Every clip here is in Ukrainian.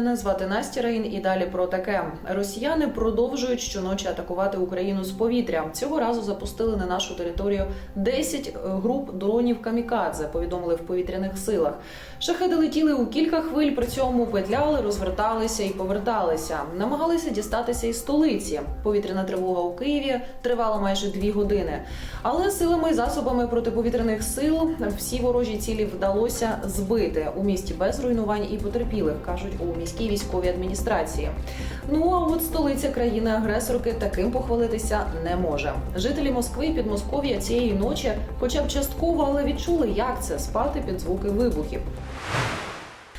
Мене звати Настя Рейн і далі про таке. Росіяни продовжують щоночі атакувати Україну з повітря. Цього разу запустили на нашу територію 10 груп дронів камікадзе. Повідомили в повітряних силах. Шахеди летіли у кілька хвиль. При цьому петляли, розверталися і поверталися. Намагалися дістатися із столиці. Повітряна тривога у Києві тривала майже дві години. Але силами і засобами протиповітряних сил всі ворожі цілі вдалося збити у місті без руйнувань і потерпілих, кажуть у міській військовій адміністрації. Ну а от столиця країни-агресорки таким похвалитися не може. Жителі Москви і Підмосков'я цієї ночі, хоча б частково, але відчули, як це спати під звуки вибухів.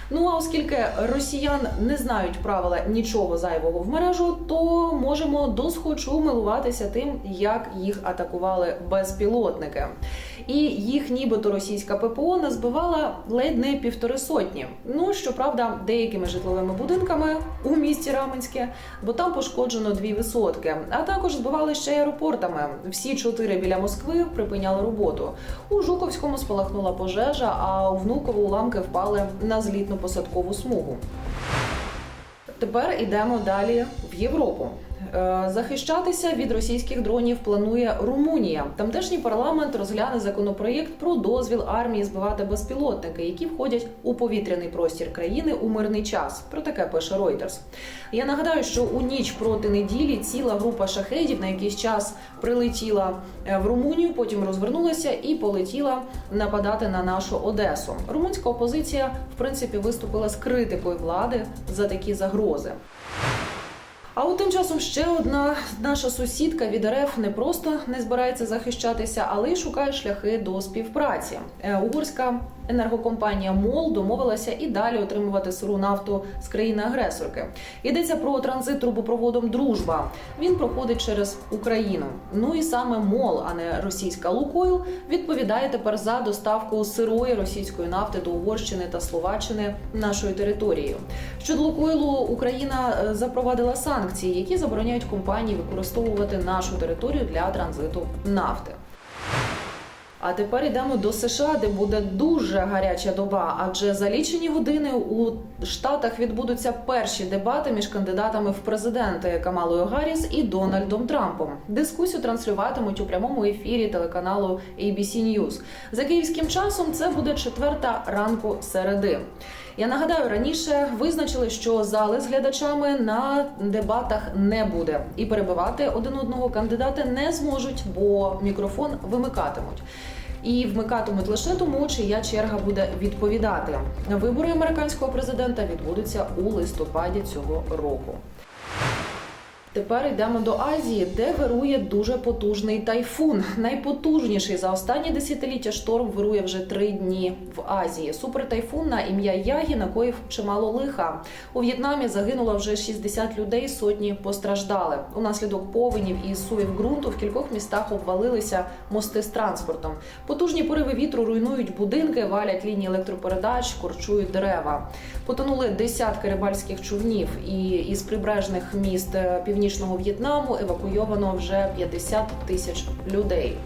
Ну а оскільки росіян не знають правила нічого зайвого в мережу, то можемо досхочу милуватися тим, як їх атакували безпілотники. І їх, нібито російська ППО назбивала ледь не півтори сотні. Ну щоправда, деякими житловими будинками у місті Раменське, бо там пошкоджено дві висотки. А також збивали ще аеропортами. Всі чотири біля Москви припиняли роботу. У Жуковському спалахнула пожежа, а у Внуково уламки впали на злітну посадкову смугу. Тепер ідемо далі в Європу. Е, Захищатися від російських дронів планує Румунія. Тамтешній парламент розгляне законопроєкт про дозвіл армії збивати безпілотники, які входять у повітряний простір країни у мирний час. Про таке пише Reuters. Я нагадаю, що у ніч проти неділі ціла група шахедів на якийсь час прилетіла е, в Румунію, потім розвернулася і полетіла нападати на нашу Одесу. Румунська опозиція, в принципі, виступила з критикою влади за такі загрози. А от тим часом ще одна наша сусідка від РФ не просто не збирається захищатися, але й шукає шляхи до співпраці. Е, Угорська енергокомпанія МОЛ домовилася і далі отримувати сиру нафту з країни-агресорки. Йдеться про транзит трубопроводом Дружба. Він проходить через Україну. Ну і саме МОЛ, а не російська Лукойл, відповідає тепер за доставку сирої російської нафти до Угорщини та Словаччини нашою територією. Щодо Лукойлу Україна е, запровадила санкції, які забороняють компанії використовувати нашу територію для транзиту нафти. А тепер йдемо до США, де буде дуже гаряча доба. Адже за лічені години у Штатах відбудуться перші дебати між кандидатами в президенти Камалою Гарріс і Дональдом Трампом. Дискусію транслюватимуть у прямому ефірі телеканалу ABC News. За київським часом це буде четверта ранку середи. Я нагадаю, раніше визначили, що зали з глядачами на дебатах не буде, і перебивати один одного кандидати не зможуть, бо мікрофон вимикатимуть. І вмикатимуть лише тому, чия черга буде відповідати. Вибори американського президента відбудуться у листопаді цього року. Тепер йдемо до Азії, де вирує дуже потужний тайфун. Найпотужніший за останні десятиліття шторм вирує вже три дні в Азії. Супертайфун на ім'я Ягі накоїв чимало лиха. У В'єтнамі загинуло вже 60 людей, сотні постраждали. Унаслідок повенів і суїв ґрунту в кількох містах обвалилися мости з транспортом. Потужні пориви вітру руйнують будинки, валять лінії електропередач, корчують дерева. Потонули десятки рибальських човнів, і із прибережних міст е, північного В'єтнаму евакуйовано вже 50 тисяч людей.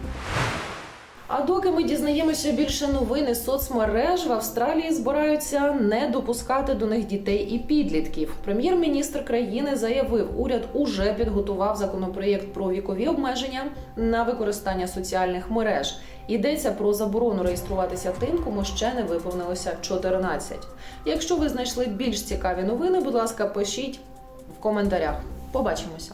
А доки ми дізнаємося більше новин із соцмереж, в Австралії збираються не допускати до них дітей і підлітків. Прем'єр-міністр країни заявив, уряд уже підготував законопроєкт про вікові обмеження на використання соціальних мереж. Йдеться про заборону реєструватися тим, кому ще не виповнилося 14. Якщо ви знайшли більш цікаві новини, будь ласка, пишіть в коментарях. Побачимося.